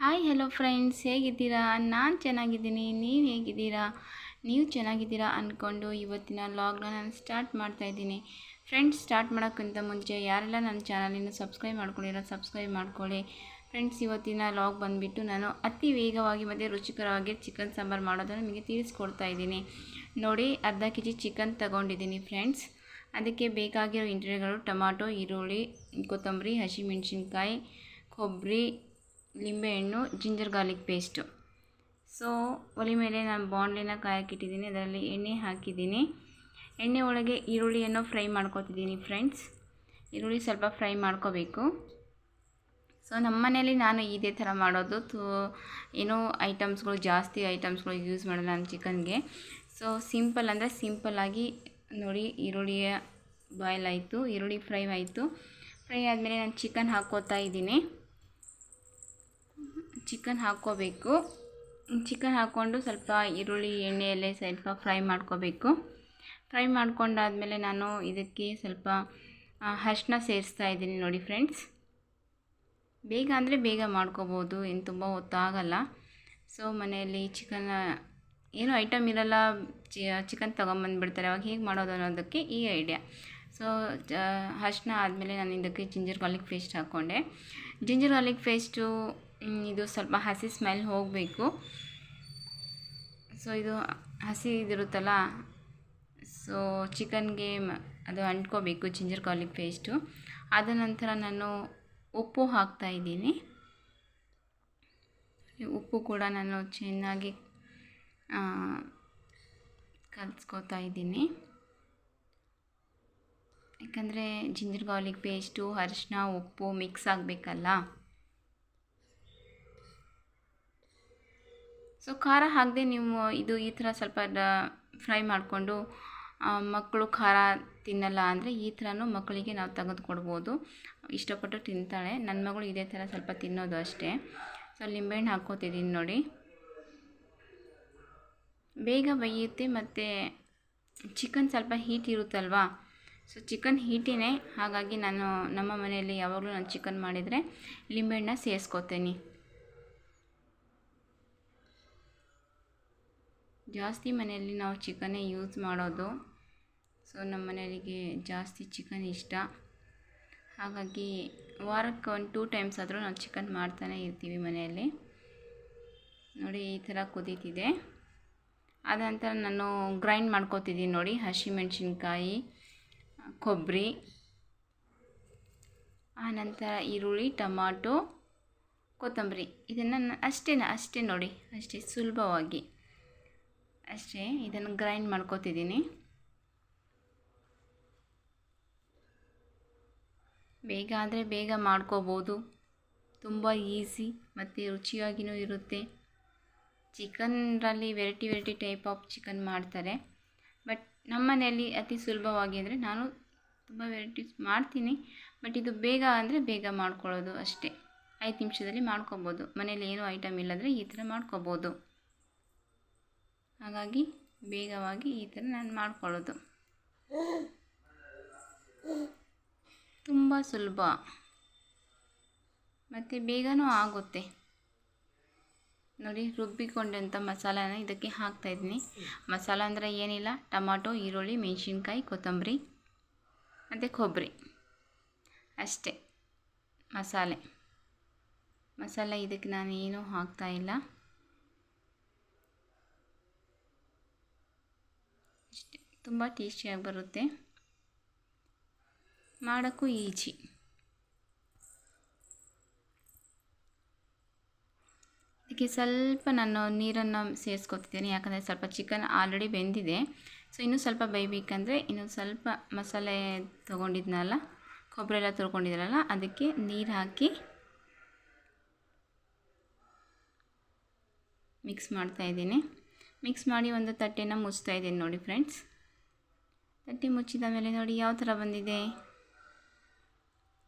Hi hello friends ಹೇಗಿದ್ದೀರಾ? ನಾನು ಚೆನ್ನಾಗಿದ್ದೀನಿ. ನೀವು ಹೇಗಿದ್ದೀರಾ? ನೀವು ಚೆನ್ನಾಗಿದ್ದೀರಾ ಅಂದ್ಕೊಂಡು ಇವತ್ತಿನ ಲಾಗ್ನ ನಾನು ಸ್ಟಾರ್ಟ್ ಮಾಡ್ತಾಯಿದ್ದೀನಿ ಫ್ರೆಂಡ್ಸ್ ಸ್ಟಾರ್ಟ್ ಮಾಡೋಕ್ಕಿಂತ ಮುಂಚೆ ಯಾರೆಲ್ಲ ನನ್ನ ಚಾನಲಿನ ಸಬ್ಸ್ಕ್ರೈಬ್ ಮಾಡ್ಕೊಂಡಿರೋ ಸಬ್ಸ್ಕ್ರೈಬ್ ಮಾಡ್ಕೊಳ್ಳಿ. ಫ್ರೆಂಡ್ಸ್ ಇವತ್ತಿನ ಲಾಗ್ ಬಂದುಬಿಟ್ಟು ನಾನು ಅತಿ ವೇಗವಾಗಿ ಮತ್ತು ರುಚಿಕರವಾಗಿ ಚಿಕನ್ ಸಾಂಬಾರು ಮಾಡೋದನ್ನು ನಿಮಗೆ ತಿಳಿಸ್ಕೊಡ್ತಾ ಇದ್ದೀನಿ. ನೋಡಿ, ಅರ್ಧ ಕೆ ಜಿ ಚಿಕನ್ ತಗೊಂಡಿದ್ದೀನಿ ಫ್ರೆಂಡ್ಸ್ ಅದಕ್ಕೆ ಬೇಕಾಗಿರೋ ಇಂಗ್ರೀಡಿಯೆಂಟ್ಗಳು ಟೊಮಾಟೊ, ಈರುಳ್ಳಿ, ಕೊತ್ತಂಬರಿ, ಹಸಿಮೆಣ್ಸಿನ್ಕಾಯಿ, ಕೊಬ್ಬರಿ ಲಿಂಬೆಹಣ್ಣು ಜಿಂಜರ್ ಗಾರ್ಲಿಕ್ ಪೇಸ್ಟು. ಸೊ, ಒಲೆ ಮೇಲೆ ನಾನು ಬಾಣಲೆನ ಕಾಯಕ್ಕಿಟ್ಟಿದ್ದೀನಿ. ಅದರಲ್ಲಿ ಎಣ್ಣೆ ಹಾಕಿದ್ದೀನಿ. ಎಣ್ಣೆ ಒಳಗೆ ಈರುಳ್ಳಿಯನ್ನು ಫ್ರೈ ಮಾಡ್ಕೊತಿದ್ದೀನಿ ಫ್ರೆಂಡ್ಸ್. ಈರುಳ್ಳಿ ಸ್ವಲ್ಪ ಫ್ರೈ ಮಾಡ್ಕೋಬೇಕು. ಸೊ, ನಮ್ಮ ಮನೇಲಿ ನಾನು ಇದೇ ಥರ ಮಾಡೋದು. ತು, ಏನೋ ಐಟಮ್ಸ್ಗಳು, ಜಾಸ್ತಿ ಐಟಮ್ಸ್ಗಳು ಯೂಸ್ ಮಾಡಲ್ಲ ನಾನು ಚಿಕನ್ಗೆ. ಸೊ, ಸಿಂಪಲ್ ಅಂದರೆ ಸಿಂಪಲ್ಲಾಗಿ ನೋಡಿ, ಈರುಳ್ಳಿಯ ಬಾಯ್ಲ್ ಆಯಿತು, ಈರುಳ್ಳಿ ಫ್ರೈ ಆಯಿತು. ಫ್ರೈ ಆದಮೇಲೆ ನಾನು ಚಿಕನ್ ಹಾಕ್ಕೋತಾ ಇದ್ದೀನಿ. ಚಿಕನ್ ಹಾಕ್ಕೋಬೇಕು. ಚಿಕನ್ ಹಾಕ್ಕೊಂಡು ಸ್ವಲ್ಪ ಈರುಳ್ಳಿ ಎಣ್ಣೆಯಲ್ಲೇ ಸ್ವಲ್ಪ ಫ್ರೈ ಮಾಡ್ಕೋಬೇಕು. ಫ್ರೈ ಮಾಡ್ಕೊಂಡಾದಮೇಲೆ ನಾನು ಇದಕ್ಕೆ ಸ್ವಲ್ಪ ಹಶ್ನ ಸೇರಿಸ್ತಾ ಇದ್ದೀನಿ ನೋಡಿ ಫ್ರೆಂಡ್ಸ್. ಬೇಗ ಅಂದರೆ ಬೇಗ ಮಾಡ್ಕೋಬೋದು ಏನು ತುಂಬ ಹೊತ್ತಾಗಲ್ಲ. ಸೊ, ಮನೆಯಲ್ಲಿ ಚಿಕನ್ ಏನು ಐಟಮ್ ಇರಲ್ಲ ಚಿಕನ್ ತೊಗೊಂಬಂದುಬಿಡ್ತಾರೆ. ಅವಾಗ ಹೇಗೆ ಮಾಡೋದು ಅನ್ನೋದಕ್ಕೆ ಈ ಐಡಿಯಾ. ಸೊ ಹಶ್ನ ಆದಮೇಲೆ ನಾನು ಇದಕ್ಕೆ ಜಿಂಜರ್ ಗಾರ್ಲಿಕ್ ಪೇಸ್ಟ್ ಹಾಕ್ಕೊಂಡೆ. ಜಿಂಜರ್ ಗಾರ್ಲಿಕ್ ಪೇಸ್ಟು ಇದು ಸ್ವಲ್ಪ ಹಸಿ ಸ್ಮೆಲ್ ಹೋಗಬೇಕು. ಸೊ ಇದು ಹಸಿ ಇದಿರುತ್ತಲ್ಲ ಸೊ ಚಿಕನ್ಗೆ ಅದು ಅಂಟ್ಕೋಬೇಕು ಜಿಂಜರ್ ಗಾರ್ಲಿಕ್ ಪೇಸ್ಟು ಅದ ನಂತರ ನಾನು ಉಪ್ಪು ಹಾಕ್ತಾ ಇದ್ದೀನಿ. ಉಪ್ಪು ಕೂಡ ನಾನು ಚೆನ್ನಾಗಿ ಕಲಿಸ್ಕೋತಾ ಇದ್ದೀನಿ. ಯಾಕಂದರೆ ಜಿಂಜರ್ ಗಾರ್ಲಿಕ್ ಪೇಸ್ಟು ಅರಿಶಿನ ಉಪ್ಪು ಮಿಕ್ಸ್ ಆಗಬೇಕಲ್ಲ. ಸೊ ಖಾರ ಹಾಕದೆ ನೀವು ಇದು ಈ ಥರ ಸ್ವಲ್ಪ ಫ್ರೈ ಮಾಡಿಕೊಂಡು ಮಕ್ಕಳು ಖಾರ ತಿನ್ನಲ್ಲ ಅಂದರೆ ಈ ಥರನೂ ಮಕ್ಕಳಿಗೆ ನಾವು ತೆಗೆದು ಕೊಡ್ಬೋದು. ಇಷ್ಟಪಟ್ಟು ತಿಂತಾಳೆ. ನನ್ನ ಮಗಳು ಇದೇ ಥರ ಸ್ವಲ್ಪ ತಿನ್ನೋದು ಅಷ್ಟೇ. ಸೊ ಲಿಂಬೆಹಣ್ಣು ಹಾಕ್ಕೋತಿದ್ದೀನಿ ನೋಡಿ. ಬೇಗ ಬೇಯುತ್ತೆ ಮತ್ತು ಚಿಕನ್ ಸ್ವಲ್ಪ ಹೀಟ್ ಇರುತ್ತಲ್ವಾ? ಸೊ ಚಿಕನ್ ಹೀಟಿನೇ ಹಾಗಾಗಿ ನಾನು ನಮ್ಮ ಮನೆಯಲ್ಲಿ ಯಾವಾಗಲೂ ನಾನು ಚಿಕನ್ ಮಾಡಿದರೆ ಲಿಂಬೆಹಣ್ಣ ಸೇರಿಸ್ಕೋತೀನಿ ಜಾಸ್ತಿ ಮನೆಯಲ್ಲಿ ನಾವು ಚಿಕನ್ನೇ ಯೂಸ್ ಮಾಡೋದು. ಸೊ, ನಮ್ಮ ಮನೆಯವರಿಗೆ ಜಾಸ್ತಿ ಚಿಕನ್ ಇಷ್ಟ. ಹಾಗಾಗಿ ವಾರಕ್ಕೆ ಒಂದು ಟೂ ಟೈಮ್ಸ್ ಆದರೂ ನಾವು ಚಿಕನ್ ಮಾಡ್ತಾನೆ ಇರ್ತೀವಿ ಮನೆಯಲ್ಲಿ. ನೋಡಿ, ಈ ಥರ ಕುದೀತಿದೆ. ಅದ ನಂತರ ನಾನು ಗ್ರೈಂಡ್ ಮಾಡ್ಕೋತಿದ್ದೀನಿ ನೋಡಿ, ಹಸಿಮೆಣ್ಸಿನ್ಕಾಯಿ, ಕೊಬ್ಬರಿ ಆನಂತರ ಈರುಳ್ಳಿ, ಟಮಾಟೊ, ಕೊತ್ತಂಬರಿ. ಇದನ್ನು ಅಷ್ಟೇ ಅಷ್ಟೇ ನೋಡಿ, ಅಷ್ಟೇ ಸುಲಭವಾಗಿ. ಅಷ್ಟೇ, ಇದನ್ನು ಗ್ರೈಂಡ್ ಮಾಡ್ಕೋತಿದ್ದೀನಿ. ಬೇಗ ಆದರೆ ಬೇಗ ಮಾಡ್ಕೋಬೋದು. ತುಂಬ ಈಸಿ ಮತ್ತು ರುಚಿಯಾಗಿಯೂ ಇರುತ್ತೆ. ಚಿಕನ್ರಲ್ಲಿ variety variety type of chicken ಮಾಡ್ತಾರೆ. ಬಟ್ ನಮ್ಮ ಮನೆಯಲ್ಲಿ ಅತಿ ಸುಲಭವಾಗಿ ಅಂದರೆ ನಾನು ತುಂಬ ವೆರೈಟೀಸ್ ಮಾಡ್ತೀನಿ. ಬಟ್ ಇದು ಬೇಗ ಅಂದರೆ ಬೇಗ ಮಾಡ್ಕೊಳ್ಳೋದು ಅಷ್ಟೇ. ಐದು ನಿಮಿಷದಲ್ಲಿ ಮಾಡ್ಕೊಬೋದು. ಮನೇಲಿ ಏನೂ ಐಟಮ್ ಇಲ್ಲಾಂದರೆ ಈ ಥರ ಮಾಡ್ಕೊಬೋದು. ಹಾಗಾಗಿ ಬೇಗವಾಗಿ ಈ ಥರ ನಾನು ಮಾಡ್ಕೊಳ್ಳೋದು. ತುಂಬ ಸುಲಭ. ಮತ್ತು ಬೇಗನೂ ಆಗುತ್ತೆ. ನೋಡಿ ರುಬ್ಬಿಕೊಂಡಂಥ ಮಸಾಲಾನ ಇದಕ್ಕೆ ಹಾಕ್ತಾಯಿದ್ದೀನಿ ಮಸಾಲ ಅಂದರೆ ಏನಿಲ್ಲ, ಟಮಾಟೊ, ಈರುಳ್ಳಿ, ಮೆಣಸಿನ್ಕಾಯಿ, ಕೊತ್ತಂಬರಿ, ಮತ್ತು ಕೊಬ್ಬರಿ. ಅಷ್ಟೇ ಮಸಾಲೆ. ಮಸಾಲೆ ಇದಕ್ಕೆ ನಾನು ಏನೂ ಹಾಕ್ತಾಯಿಲ್ಲ ಅಷ್ಟೇ ತುಂಬ ಟೇಸ್ಟಿಯಾಗಿ ಬರುತ್ತೆ. ಮಾಡೋಕ್ಕೂ ಈಜಿ. ಅದಕ್ಕೆ ಸ್ವಲ್ಪ ನಾನು ನೀರನ್ನು ಸೇರಿಸ್ಕೊತಿದ್ದೀನಿ, ಯಾಕಂದರೆ ಸ್ವಲ್ಪ ಚಿಕನ್ ಆಲ್ರೆಡಿ ಬೆಂದಿದೆ. ಸೊ ಇನ್ನೂ ಸ್ವಲ್ಪ ಬೇಯಬೇಕಂದ್ರೆ ಇನ್ನೂ ಸ್ವಲ್ಪ ಮಸಾಲೆ ತೊಗೊಂಡಿದ್ನಲ್ಲ, ಕೊಬ್ಬರಿ ಎಲ್ಲ ತುರ್ಕೊಂಡಿದ್ರಲ್ಲ, ಅದಕ್ಕೆ ನೀರು ಹಾಕಿ ಮಿಕ್ಸ್ ಮಾಡ್ತಾಯಿದ್ದೀನಿ ಮಿಕ್ಸ್ ಮಾಡಿ ಒಂದು ತಟ್ಟೆನ ಮುಚ್ತಾ ಇದ್ದೀನಿ ನೋಡಿ ಫ್ರೆಂಡ್ಸ್ ತಟ್ಟೆ ಮುಚ್ಚಿದ ಮೇಲೆ ನೋಡಿ ಯಾವ ಥರ ಬಂದಿದೆ.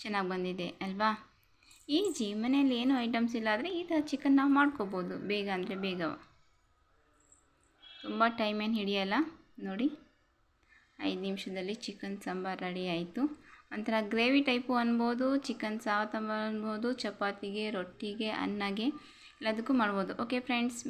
ಚೆನ್ನಾಗಿ ಬಂದಿದೆ, ಅಲ್ವಾ? ಈಜಿ ಮನೆಯಲ್ಲಿ ಏನು ಐಟಮ್ಸ್ ಇಲ್ಲ ಆದರೆ ಈ ಥರ ಚಿಕನ್ ನಾವು ಮಾಡ್ಕೋಬೋದು, ಬೇಗ ಅಂದರೆ ಬೇಗ. ತುಂಬ ಟೈಮ್ ಏನು ಹಿಡಿಯಲ್ಲ, ನೋಡಿ. ಐದು ನಿಮಿಷದಲ್ಲಿ ಚಿಕನ್ ಸಾಂಬಾರು ರೆಡಿ ಆಯಿತು. ಒಂಥರ ಗ್ರೇವಿ ಟೈಪು ಅನ್ಬೋದು ಚಿಕನ್ ಸಾವತಂಬ ಅನ್ಬೋದು, ಚಪಾತಿಗೆ, ರೊಟ್ಟಿಗೆ, ಅನ್ನಗೆ, ಎಲ್ಲದಕ್ಕೂ ಮಾಡ್ಬೋದು. Okay friends